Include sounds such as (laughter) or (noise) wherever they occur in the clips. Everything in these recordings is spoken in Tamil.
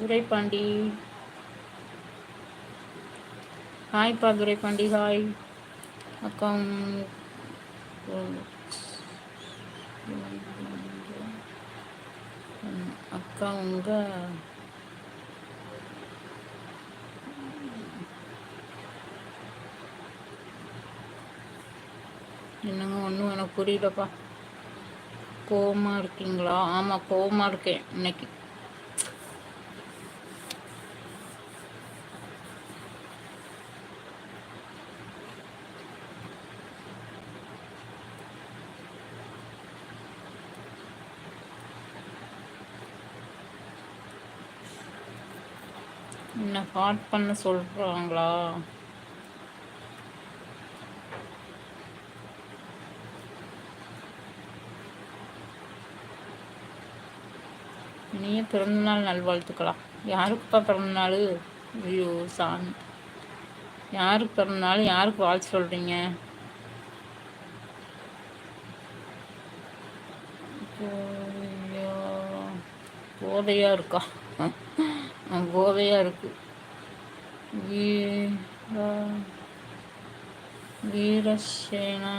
துரைப்பாண்டி ஹாய்ப்பா துரைப்பாண்டி ஹாய் அக்கா அக்கா உங்க என்னங்க ஒன்றும் எனக்கு புரியலப்பா. கோவமாக இருக்கீங்களா? ஆமாம் கோவமாக இருக்கேன் இன்னைக்கு. என்ன ஹாட் பண்ண சொல்கிறாங்களா இனிய பிறந்தநாள் நல்வாழ்த்துக்கலாம் யாருக்குப்பா பிறந்தநாள்? ஐயோ சாமி. யாருக்கு பிறந்தநாள்? யாருக்கு வாழ்த்து சொல்கிறீங்க போதையாக இருக்கா? கோவையாக இருக்குது வீரசேனா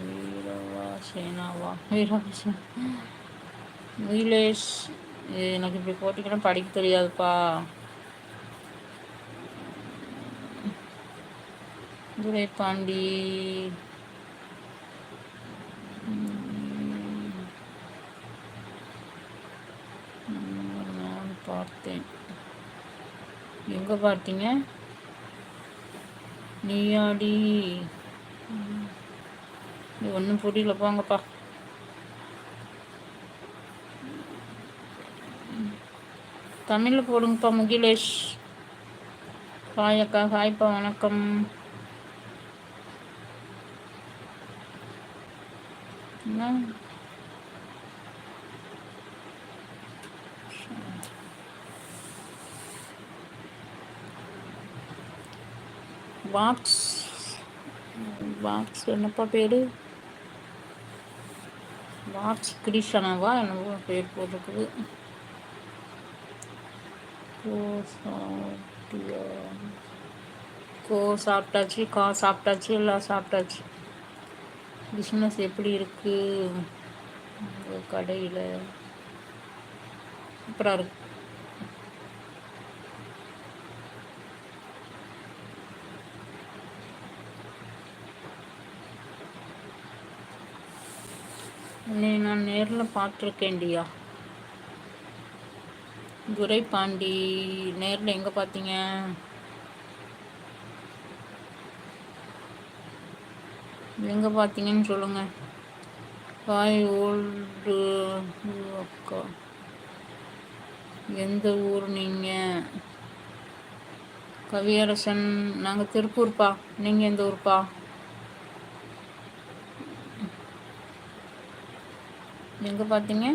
வீரவா சேனாவா வீரவாசேனா வீலேஷ் எனக்கு இப்படி போட்டிங்கன்னா படிக்க தெரியாதுப்பா துரைப்பாண்டி நான் பார்த்தேன் எங்கே பார்த்தீங்க நீயாடி. ஒன்றும் புரியல போங்கப்பா. தமிழில் போடுங்கப்பா முகிலேஷ். ஹாய் அக்கா ஹாய்ப்பா வணக்கம். என்ன? பாக்ஸ் பாக்ஸ் என்னப்பா பேர்? பாக்ஸ் கிரிஷனவா என்னவோ பேர் போட்டுருக்குது. கோ சாப்பிட்டியா? கோ சாப்பிட்டாச்சு கா சாப்பிட்டாச்சு எல்லாம் சாப்பிட்டாச்சு. பிஸ்னஸ் எப்படி இருக்குது கடையில். சூப்பராக உன்னை நான் நேரில் பார்த்துருக்கேன்டியா? துரை பாண்டி நேரில் எங்கே பார்த்தீங்க? எங்கே பார்த்தீங்கன்னு சொல்லுங்கள் பாய் ஓல்டு அக்கா. எந்த ஊர் நீங்கள் கவியரசன் நாங்கள் திருப்பூர்ப்பா. நீங்கள் எந்த ஊர்ப்பா? எங்கே பார்த்தீங்க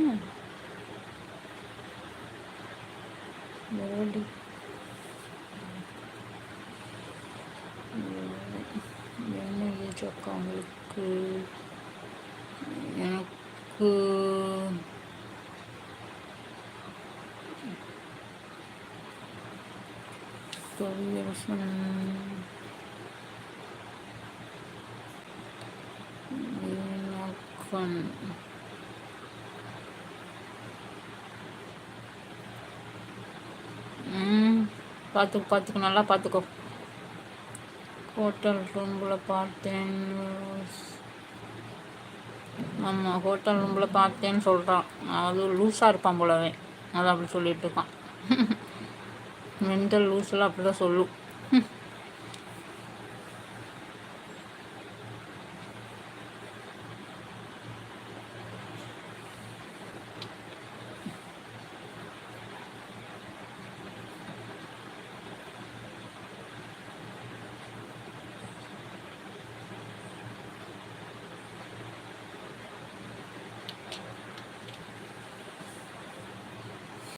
ஓடி என்ன ஏஜ் அக்கா உங்களுக்கு எனக்கு கவியரசன் பார்த்து பார்த்துக்கோ நல்லா பார்த்துக்கோ. ஹோட்டல் ரூமில் பார்த்தேன். ஆமாம் ஹோட்டல் ரூமில் பார்த்தேன்னு சொல்கிறான் அது லூஸாக இருப்பான் போலவே. அதை அப்படி சொல்லிட்டு இருக்கான். (laughs) மென்டல் லூஸில் அப்படி தான் சொல்லும்.